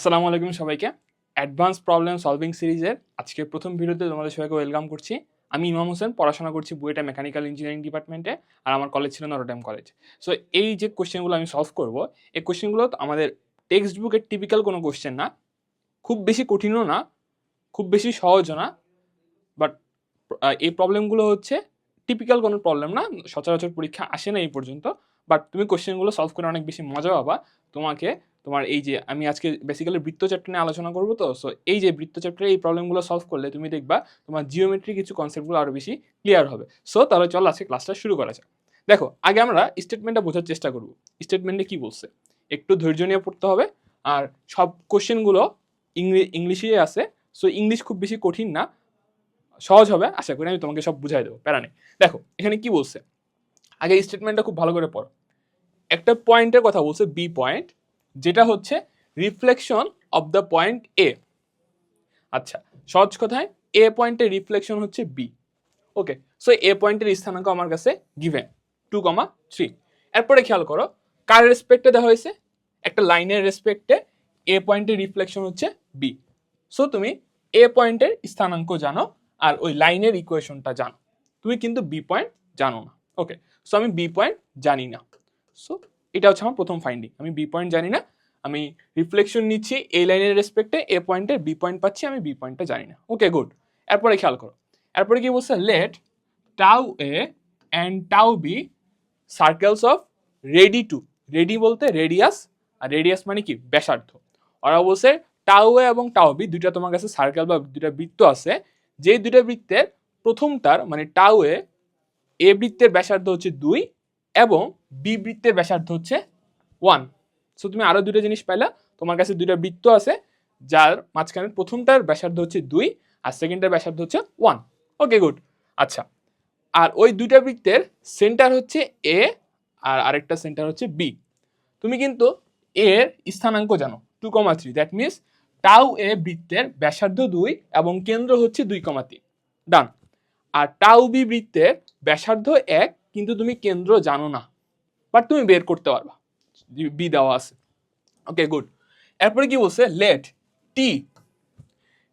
আসসালামু আলাইকুম সবাইকে। অ্যাডভান্স প্রবলেম সলভিং সিরিজের আজকের প্রথম ভিডিওতে তোমাদের সবাইকে ওয়েলকাম করছি। আমি ইমাম হোসেন, পড়াশোনা করছি বুয়েটা মেকানিক্যাল ইঞ্জিনিয়ারিং ডিপার্টমেন্টে আর আমার কলেজ ছিল নরোটাইম কলেজ সো এই যে কোশ্চেনগুলো আমি সলভ করব, এই কোশ্চেনগুলো আমাদের টেক্সট বুকের টিপিক্যাল কোনো কোশ্চেন না। খুব বেশি কঠিনও না, খুব বেশি সহজও না। বাট এই প্রবলেমগুলো হচ্ছে টিপিক্যাল কোনো প্রবলেম না, সচরাচর পরীক্ষা আসে না এই পর্যন্ত। বাট তুমি কোশ্চেনগুলো সলভ করে অনেক বেশি মজা পাবা। তোমাকে তোমার এই যে আমি আজকে বেসিক্যালি বৃত্ত চ্যাপ্টার নিয়ে আলোচনা করব তো সো এই যে বৃত্ত চ্যাপ্টারে এই প্রবলেমগুলো সলভ করলে তুমি দেখবা তোমার জিওমেট্রি কিছু কনসেপ্টগুলো আরও বেশি ক্লিয়ার হবে। সো তাহলে চলো আজকে ক্লাসটা শুরু করা যাক। দেখো, আগে আমরা স্টেটমেন্টটা বোঝার চেষ্টা করব। স্টেটমেন্টে কি বলছে? একটু ধৈর্য নিয়ে পড়তে হবে। আর সব কোশ্চেনগুলো ইংলি ইংলিশেই আছে সো ইংলিশ খুব বেশি কঠিন না। সহজ হবে, আশা করি আমি তোমাকে সব বুঝাই দেবো, প্যারা নেই। দেখো, এখানে কি বলছে? আগে স্টেটমেন্টটা খুব ভালো করে পড়ো। একটা পয়েন্টের কথা বলছে বি পয়েন্ট যেটা হচ্ছে reflection of the point A আচ্ছা সহজ কথায় এ পয়েন্টের রিফ্লেকশন হচ্ছে বি ওকে সো এ পয়েন্টের স্থানাঙ্ক আমার কাছে গিভেন টু কমা থ্রি এরপরে খেয়াল করো, কার রেসপেক্টে দেওয়া হয়েছে? একটা লাইনের রেসপেক্টে এ পয়েন্টের রিফ্লেকশন হচ্ছে বি সো তুমি এ পয়েন্টের স্থানাঙ্ক জানো আর ওই লাইনের ইকুয়েশনটা জানো। তুমি কিন্তু বি পয়েন্ট জানো না। ওকে সো আমি বি পয়েন্ট জানি না। সো এটা হচ্ছে আমার প্রথম ফাইন্ডিং আমি বি পয়েন্ট জানি না। আমি রিফ্লেকশন নিচ্ছি এই লাইনের রেসপেক্টে এ পয়েন্টের বি পয়েন্ট পাচ্ছি, আমি বি পয়েন্টটা জানি না। ওকে গুড এরপরে খেয়াল করো। এরপরে কি বলছে? Let tau A and tau B circles of radii two radii বলতে রেডিয়াস আর রেডিয়াস মানে কি? ব্যাসার্ধ। ওরা বলছে টাউ এ এবং টাউ বি দুইটা তোমার কাছে সার্কেল বা দুইটা বৃত্ত আছে। যেই দুইটা বৃত্তের প্রথমটার মানে টাউ এ এ বৃত্তের ব্যাসার্ধ হচ্ছে দুই এবং বি বৃত্তের ব্যাসার্ধ হচ্ছে ওয়ান সো তুমি আরও দুটো জিনিস পাইলা। তোমার কাছে দুইটা বৃত্ত আছে, যার মাঝখানে প্রথমটার ব্যাসার্ধ হচ্ছে দুই আর সেকেন্ডটার ব্যাসার্ধ হচ্ছে ওয়ান ওকে গুড আচ্ছা আর ওই দুইটা বৃত্তের সেন্টার হচ্ছে এ আর আরেকটা সেন্টার হচ্ছে বি তুমি কিন্তু এর স্থানাঙ্ক জানো two comma three that means tau A বৃত্তের ব্যাসার্ধ দুই এবং কেন্দ্র হচ্ছে দুই কমা তিন। ডান আর টাউ বি বৃত্তের ব্যাসার্ধ এক কিন্তু তুমি কেন্দ্র জানো না বাট তুমি বের করতে পারবা। বি দেওয়া আছে। ওকে গুড এরপরে কি বলছে? Let T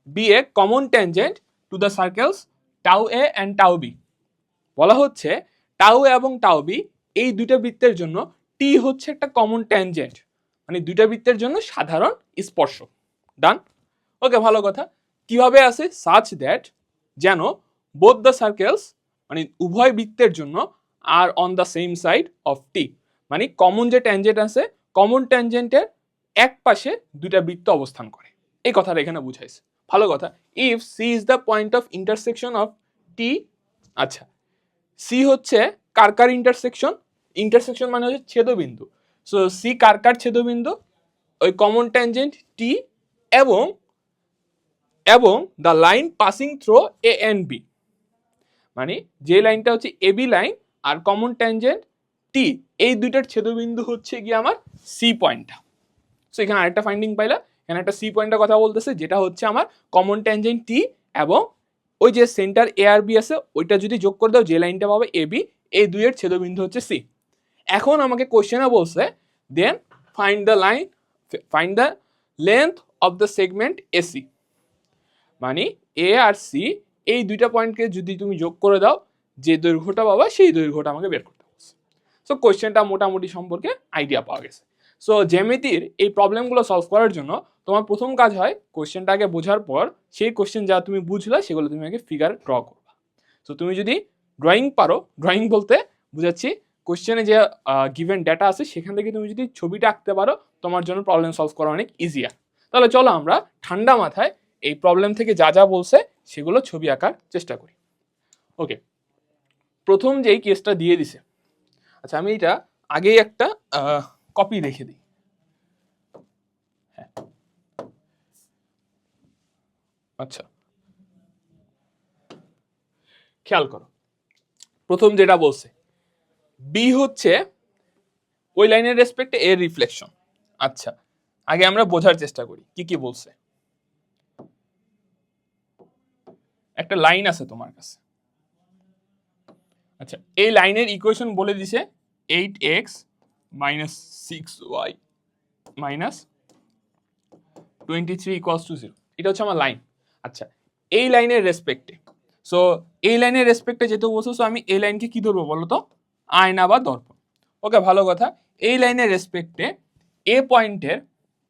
be a common tangent to the circles tau A and tau B বলা হচ্ছে টাউ এ এবং টাউ বি এই দুইটা বৃত্তের জন্য টি হচ্ছে একটা কমন ট্যানজেন্ট মানে দুইটা বৃত্তের জন্য সাধারণ স্পর্শ। ডান ওকে ভালো কথা। কীভাবে আছে? সাচ দ্যাট যেন বোথ দ্য সার্কেলস মানে উভয় বৃত্তের জন্য are on the same side of T মানে কমন যে ট্যানজেন্ট আছে কমন ট্যানজেন্টের এক পাশে দুইটা বৃত্ত অবস্থান করে। এই কথাটা এখানে বুঝাইছে। ভালো কথা। If C is the point of intersection of T আচ্ছা সি হচ্ছে কার কার ইন্টারসেকশন ইন্টারসেকশন মানে হচ্ছে ছেদবিন্দু। সো সি কার কার ছেদবিন্দু? ওই কমন ট্যানজেন্ট টি এবং এবং the line passing through A and B মানে যে লাইনটা হচ্ছে এবি লাইন আর কমন ট্যানজেন্ট টি এই দুইটার ছেদবিন্দু হচ্ছে গিয়ে আমার সি পয়েন্টটা সো এখানে আরেকটা ফাইন্ডিং পাইলা এখানে একটা সি পয়েন্টের কথা বলতেছে, যেটা হচ্ছে আমার কমন ট্যানজেন্ট টি এবং ওই যে সেন্টার এ আর বি আছে, ওইটা যদি যোগ করে দাও, যে লাইনটা পাবে এ বি এই দুইয়ের ছেদবিন্দু হচ্ছে সি এখন আমাকে কোশ্চেনে বলছে then find the line find the length of the segment AC মানে এ আর সি এই দুইটা পয়েন্টকে যদি তুমি যোগ করে দাও যে দৈর্ঘ্যটা পাবা, সেই দৈর্ঘ্যটা আমাকে বের করতে বলছে। সো কোয়েশ্চেনটা মোটামুটি সম্পর্কে আইডিয়া পাওয়া গেছে। সো জ্যামিতির এই প্রবলেমগুলো সলভ করার জন্য তোমার প্রথম কাজ হয় কোয়েশ্চেনটা আগে বোঝার পর সেই কোয়েশ্চেন যা তুমি বুঝলা, সেগুলো তুমি আগে ফিগার ড্র করবা। সো তুমি যদি ড্রয়িং পারো ড্রয়িং বলতে বুঝাচ্ছি কোয়েশ্চেনে যে গিভেন ডেটা আছে, সেখান থেকে তুমি যদি ছবিটা আঁকতে পারো, তোমার জন্য প্রবলেম সলভ করা অনেক ইজিয়ার তাহলে চলো আমরা ঠান্ডা মাথায় এই প্রবলেম থেকে যা যা বলছে, সেগুলো ছবি আঁকার চেষ্টা করি। ওকে প্রথম যেই কেসটা দিয়ে দিছে আচ্ছা আমি এটা আগেই একটা কপি রেখে দিই। হ্যাঁ। আচ্ছা। খেয়াল করো, প্রথম যেটা বলছে বি হচ্ছে ওই লাইনের রেসপেক্টে এর রিফ্লেকশন আচ্ছা আগে আমরা বোঝার চেষ্টা করি, কি কি বলছে। একটা লাইন আছে তোমার কাছে। আচ্ছা এই লাইনের ইকুয়েশন বলে দিছে eight x minus six y minus twenty three equals to zero এটা হচ্ছে আমার লাইন আচ্ছা এই লাইনের রেসপেক্টে সো এই লাইনের রেসপেক্টে যেহেতু বলছো সো আমি এই লাইনকে কী ধরবো বলো তো আয়না বা দর্পণ। ওকে ভালো কথা। এই লাইনের রেসপেক্টে এ পয়েন্টের,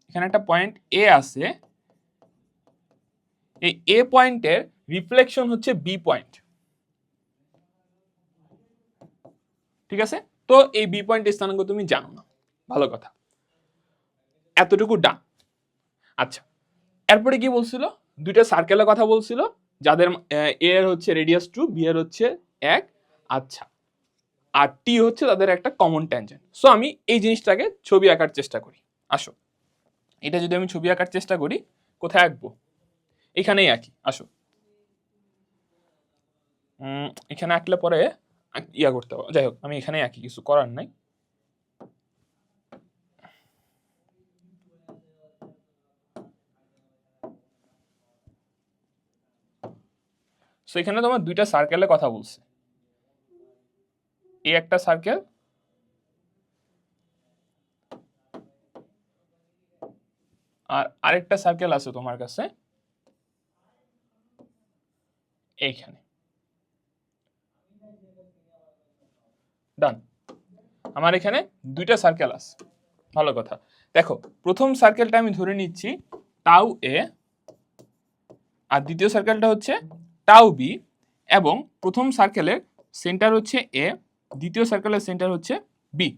এখানে একটা পয়েন্ট এ আছে। এই এ পয়েন্টের রিফ্লেকশন হচ্ছে বি পয়েন্ট ঠিক আছে? তো এই বি পয়েন্টের স্থানাঙ্ক তুমি জানো না। ভালো কথা। এতটুকু ডান আচ্ছা এরপরে কি বলছিল? দুইটা সার্কেলের কথা বলছিল, যাদের, এ এর হচ্ছে রেডিয়াস টু বি এর হচ্ছে এক। আচ্ছা আর টি হচ্ছে তাদের একটা কমন ট্যানজেন্ট সো আমি এই জিনিসটাকে ছবি আঁকার চেষ্টা করি। আসো। এটা যদি আমি ছবি আঁকার চেষ্টা করি, কোথায় আঁকবো? এখানেই আঁকি। আসো। এখানে আঁকলে পরে ইয়া করতে হবে। যাই হোক, আমি এখানেই আঁকি কিছু করার নাই। সো এখানে তোমার দুইটা সার্কেলের কথা বলছে। এই একটা সার্কেল আর আরেকটা সার্কেল আছে তোমার কাছে। এইখানে। ডান আমার এখানে দুইটা সার্কেল আছে। ভালো কথা। দেখো, প্রথম সার্কেলটা আমি ধরে নিচ্ছি টাউ এ আর দ্বিতীয় সার্কেলটা হচ্ছে টাউ বি এবং প্রথম সার্কেলের সেন্টার হচ্ছে এ দ্বিতীয় সার্কেলের সেন্টার হচ্ছে বি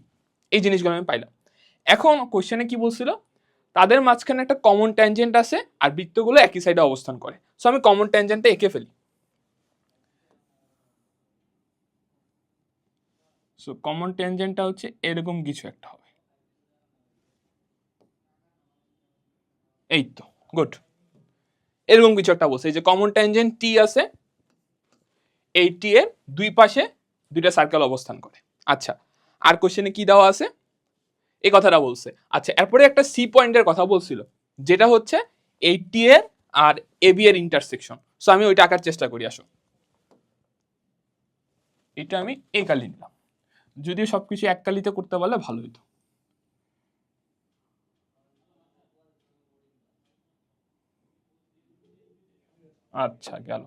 এই জিনিসগুলো আমি পাইলাম। এখন কোশ্চেনে কি বলছিল? তাদের মাঝখানে একটা কমন ট্যানজেন্ট আছে, আর বৃত্তগুলো একই সাইডে অবস্থান করে। সো আমি কমন ট্যানজেন্টটা এঁকে ফেলি। সো কমন ট্যানজেন্টটা হচ্ছে এরকম কিছু একটা হবে। এই তো গুড এরকম কিছু একটা বলছে। এই যে কমন ট্যানজেন্ট টি আছে, এই টি এর দুই পাশে দুইটা সার্কেল অবস্থান করে। আচ্ছা আর কোশ্চেনে কি দেওয়া আছে? এই কথাটা বলছে। আচ্ছা এরপরে একটা সি পয়েন্টের কথা বলছিল, যেটা হচ্ছে এই টি এর আর এ বি এর ইন্টারসেকশন সো আমি ওইটা আঁকার চেষ্টা করি, আসো। এটা আমি এই কালি নিলাম যদিও সবকিছু এক কালিতে করতে পারলে ভালো হতো আচ্ছা গেল।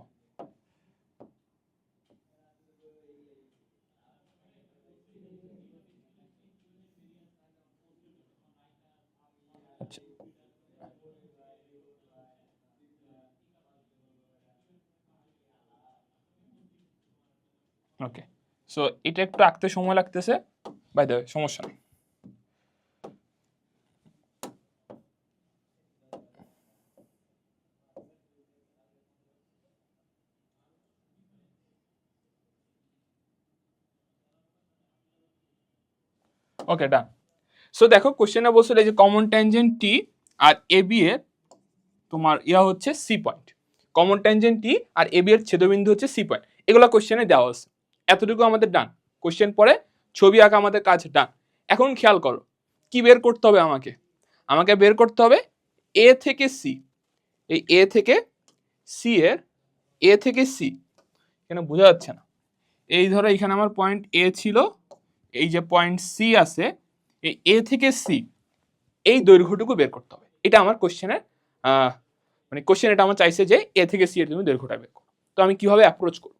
আচ্ছা। ওকে। সো এটা একটু আঁকতে সময় লাগতেছে। বাই দ্য সমস্যা নেই। ওকে ডান সো দেখো কোশ্চেনে বলছিল যে কমন ট্যানজেন্ট টি আর এ বি এর তোমার ইয়া হচ্ছে C point common tangent T R A B এর ছেদবিন্দু হচ্ছে সি পয়েন্ট এগুলো কোশ্চেনে দেওয়া আছে। এতটুকু আমাদের ডান কোশ্চেন পরে ছবি আঁকা আমাদের কাজ ডান এখন খেয়াল করো, কি বের করতে হবে আমাকে? আমাকে বের করতে হবে এ থেকে সি এই এ থেকে সি এর এ থেকে সি এখানে বোঝা যাচ্ছে না? এই ধরো এখানে আমার পয়েন্ট এ ছিল, এই যে পয়েন্ট সি আছে, এই এ থেকে সি এই দৈর্ঘ্যটুকু বের করতে হবে। এটা আমার কোশ্চেনের মানে কোশ্চেন এটা আমার চাইছে যে এ থেকে সি এর তুমি দৈর্ঘ্যটা বের করো। তো আমি কীভাবে অ্যাপ্রোচ করব?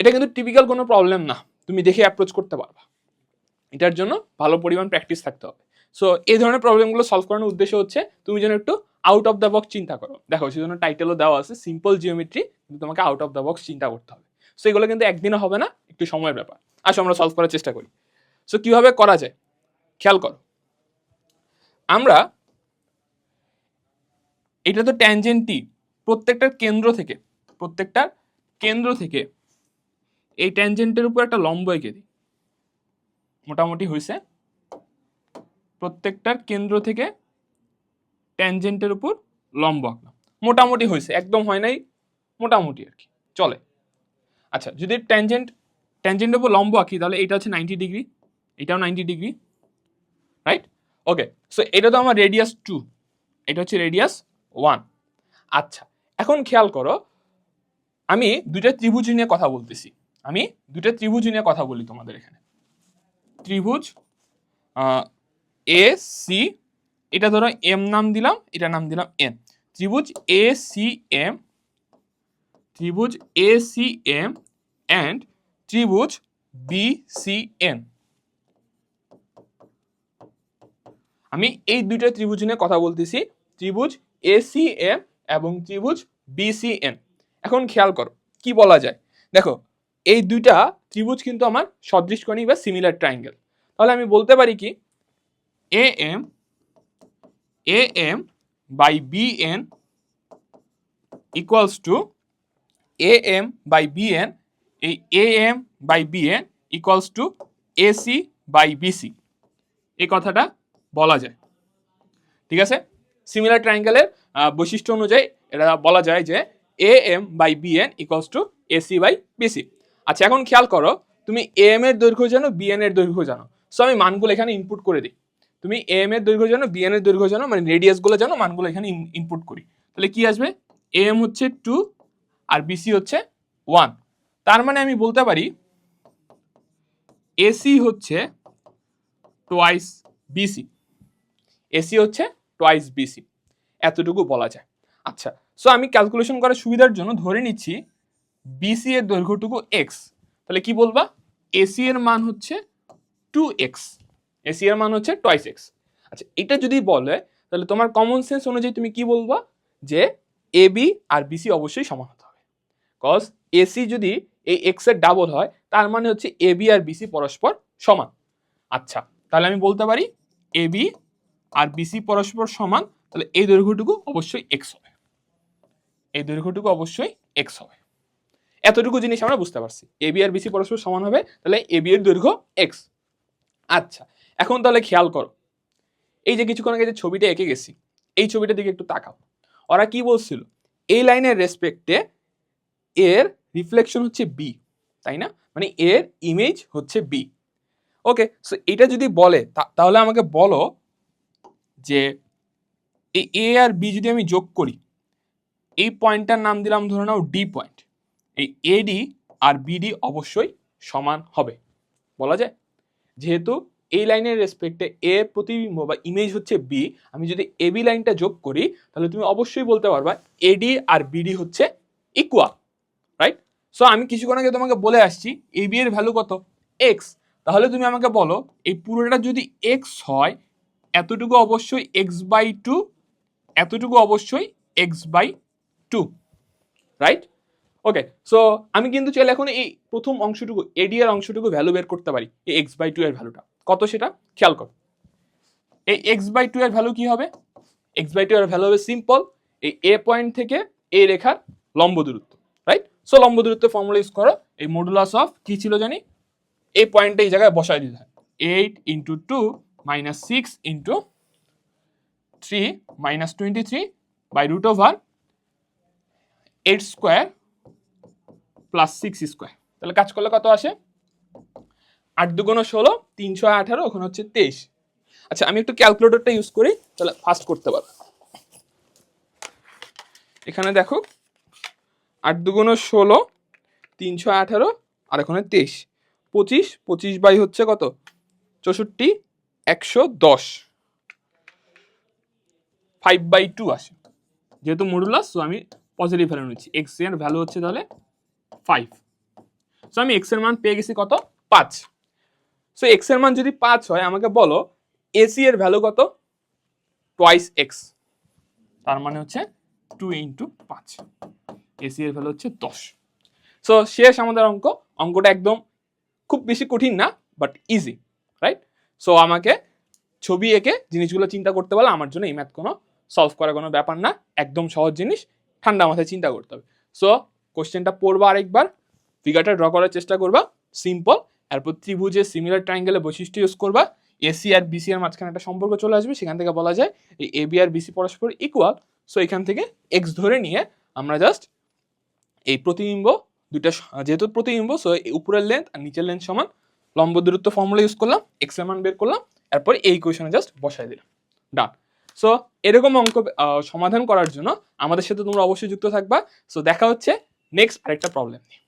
এটা কিন্তু টিপিক্যাল কোনো প্রবলেম না। তুমি দেখে অ্যাপ্রোচ করতে পারবা। এটার জন্য ভালো পরিমাণ প্র্যাকটিস থাকতে হবে। সো এই ধরনের প্রবলেমগুলো সলভ করানোর উদ্দেশ্য হচ্ছে, তুমি যেন একটু আউট অফ দ্য বক্স চিন্তা করো। দেখো সেজন্য টাইটেলও দেওয়া আছে সিম্পল জিওমেট্রি কিন্তু তোমাকে আউট অফ দ্য বক্স চিন্তা করতে হবে। সো এগুলো কিন্তু একদিনে হবে না, একটু সময়ের ব্যাপার। আসো, আমরা সলভ করার চেষ্টা করি। সো কীভাবে করা যায়? খেয়াল করো। আমরা এটা তো ট্যানজেন্টই প্রত্যেকটার কেন্দ্র থেকে প্রত্যেকটার কেন্দ্র থেকে এই ট্যানজেন্টের উপর একটা লম্ব এঁকে দিই। মোটামুটি হয়েছে প্রত্যেকটার কেন্দ্র থেকে ট্যানজেন্টের উপর লম্ব আঁকলাম। মোটামুটি হয়েছে একদম হয় নাই, মোটামুটি আর কি। চলে। আচ্ছা যদি ট্যানজেন্ট ট্যানজেন্টের উপর লম্ব আঁকি, তাহলে এটা হচ্ছে নাইনটি ডিগ্রি এটাও ninety degree right okay so এটা তো আমার রেডিয়াস টু এটা হচ্ছে রেডিয়াস ওয়ান আচ্ছা এখন খেয়াল করো, আমি দুইটা ত্রিভুজ নিয়ে কথা বলতেছি। আমি দুইটা ত্রিভুজ নিয়ে কথা বলি তোমাদের এখানে। ত্রিভুজ এ সি এটা ধরো এম নাম দিলাম, এটা নাম দিলাম এন ত্রিভুজ এ সি এম ত্রিভুজ এ সি এম অ্যান্ড ত্রিভুজ বি সি এন আমি এই দুইটা ত্রিভুজ নিয়ে কথা বলতেছি, ত্রিভুজ এ সি এম এবং ত্রিভুজ বি সি এন এখন খেয়াল করো, কি বলা যায়? দেখো এই দুইটা ত্রিভুজ কিন্তু আমার সদৃশকণিক বা সিমিলার ট্রায়াঙ্গেল তাহলে আমি বলতে পারি কি? A M A M by B N equals to A M by B N এই A M by B N equals to A C by BC এই কথাটা বলা যায়। ঠিক আছে? সিমিলার ট্রায়াঙ্গেলের বৈশিষ্ট্য অনুযায়ী এটা বলা যায় যে A M by B N equals to AC by BC আচ্ছা এখন খেয়াল করো, তুমি এম এর দৈর্ঘ্য জানো বি এন এর দৈর্ঘ্য জানো। সো আমি মানগুলো এখানে ইনপুট করে দিই। তুমি এম এর দৈর্ঘ্য জানো বিএন এর দৈর্ঘ্য জানো মানে রেডিয়াসগুলো জানো, মানগুলো এখানে ইনপুট করি। তাহলে কি আসবে? এম হচ্ছে টু আর বিসি হচ্ছে ওয়ান তার মানে আমি বলতে পারি এসি হচ্ছে টোয়াইস বিসি এসি হচ্ছে টোয়াইস বিসি এতটুকু বলা যায়। আচ্ছা সো আমি ক্যালকুলেশন করার সুবিধার জন্য ধরে নিচ্ছি বিসি এর দৈর্ঘ্যটুকু এক্স তাহলে কি বলবা? এসি এর মান হচ্ছে টু এক্স এসি এর মান হচ্ছে টয়েস এক্স আচ্ছা এটা যদি বলে, তাহলে তোমার কমন সেন্স অনুযায়ী তুমি কি বলবা? যে এ বি আর বিসি অবশ্যই সমান হতে হবে। কজ এসি যদি এই এক্সের ডাবল হয়, তার মানে হচ্ছে এ বি আর বিসি পরস্পর সমান। আচ্ছা তাহলে আমি বলতে পারি এ বি আর বিসি পরস্পর সমান, তাহলে এই দৈর্ঘ্যটুকু অবশ্যই এক্স হবে। এই দৈর্ঘ্যটুকু অবশ্যই এক্স হবে। এতটুকু জিনিস আমরা বুঝতে পারছি। এ বি আর বিসি পরস্পর সমান হবে, তাহলে এ বি এর দৈর্ঘ্য এক্স আচ্ছা এখন তাহলে খেয়াল করো। এই যে কিছুক্ষণ আগে যে ছবিটা এঁকে গেছি, এই ছবিটার দিকে একটু তাকাও। ওরা কি বলছিল? এই লাইনের রেসপেক্টে এর রিফ্লেকশন হচ্ছে বি তাই না? মানে এর ইমেজ হচ্ছে বি ওকে সো এটা যদি বলে তাহলে আমাকে বলো যে এই এ আর বি যদি আমি যোগ করি, এই পয়েন্টটার নাম দিলাম ধরে নাও ডি পয়েন্ট এই এডি আর বিডি অবশ্যই সমান হবে। বলা যায়? যেহেতু এই লাইনের রেসপেক্টে এ প্রতিবিম্ব বা ইমেজ হচ্ছে বি আমি যদি এ বি লাইনটা যোগ করি, তাহলে তুমি অবশ্যই বলতে পারবা এডি আর বিডি হচ্ছে ইকুয়াল রাইট সো আমি কিছুক্ষণ আগে তোমাকে বলে আসছি এ বি এর ভ্যালু কত? এক্স তাহলে তুমি আমাকে বলো, এই পুরোটা যদি এক্স হয়, এতটুকু অবশ্যই এক্স বাই টু এতটুকু অবশ্যই x by two right okay so আমি কিন্তু চাইলে এখন এই প্রথম অংশটুকু এডি এর অংশটুকু ভ্যালু বের করতে পারি, এই এক্স বাই টু এর ভ্যালুটা কত সেটা? খেয়াল কর। এই এক্স বাই টু এর ভ্যালু কি হবে? এক্স বাই টু এর ভ্যালু হবে সিম্পল এই এ পয়েন্ট থেকে এ রেখার লম্ব দূরত্ব রাইট সো লম্ব দূরত্ব ফর্মুলা ইউজ করো, এই মডুলাস অফ কি ছিল জানি? এই পয়েন্টটা এই জায়গায় বসায় দিতে হয়। Eight into two minus six into three minus twenty three by root over eight square plus six square তাহলে কাজ করলে কত আসে? আট দুগুণ ষোলো, তিনশো আঠারো, ওখানে হচ্ছে তেইশ। আচ্ছা আমি একটু ক্যালকুলেটরটা ইউজ করি, তাহলে ফাস্ট করতে পারব এখানে দেখো, আট দুগুণ ষোলো, তিনশো আঠারো, আর এখানে তেইশ। পঁচিশ পঁচিশ বাই হচ্ছে কত? চৌষট্টি, একশো দশ। ফাইভ বাই টু আসে। যেহেতু মডুলাস সো আমি পজিটিভ ভ্যালু নিচ্ছি। এক্সের ভ্যালু হচ্ছে তাহলে ফাইভ সো আমি এক্সের মান পেয়ে গেছি কত? পাঁচ। সো এক্সের মান যদি পাঁচ হয়, আমাকে বলো এসি এর ভ্যালু কত? টোয়াইস এক্স তার মানে হচ্ছে টু ইন্টু পাঁচ। এসি এর ভ্যালু হচ্ছে দশ। সো শেষ আমাদের অঙ্ক। অঙ্কটা একদম খুব বেশি কঠিন না বাট ইজি রাইট সো আমাকে ছবি এঁকে জিনিসগুলো চিন্তা করতে পারলে আমার জন্য এই ম্যাথ কোনো সলভ করার কোনো ব্যাপার না। একদম সহজ জিনিস, ঠান্ডা মাথায় চিন্তা করতে হবে। সো কোশ্চেনটা পড়বা আরেকবার। ফিগারটা ড্র করার চেষ্টা করবা। সিম্পল এরপর ত্রিভুজের সিমিলার ট্রায়াঙ্গেলের বৈশিষ্ট্য ইউজ করবা। এসি আর বিসি এর মাঝখানে একটা সম্পর্ক চলে আসবে। সেখান থেকে বলা যায় এই এ বি আর বিসি পরস্পর ইকুয়াল সো এখান থেকে এক্স ধরে নিয়ে আমরা জাস্ট এই প্রতিবিম্ব, দুইটা যেহেতু প্রতিবিম্ব সো উপরের লেন্থ আর নিচের লেন্থ সমান। লম্ব দূরত্ব ফর্মুলা ইউজ করলাম। এক্সের মান বের করলাম। এরপর এই কোয়েশনে জাস্ট বসাই দিলাম। ডান সো এরকম অঙ্ক সমাধান করার জন্য আমাদের সাথে তোমরা অবশ্যই যুক্ত থাকবা। সো দেখা হচ্ছে নেক্সট আরেকটা প্রবলেম নিয়ে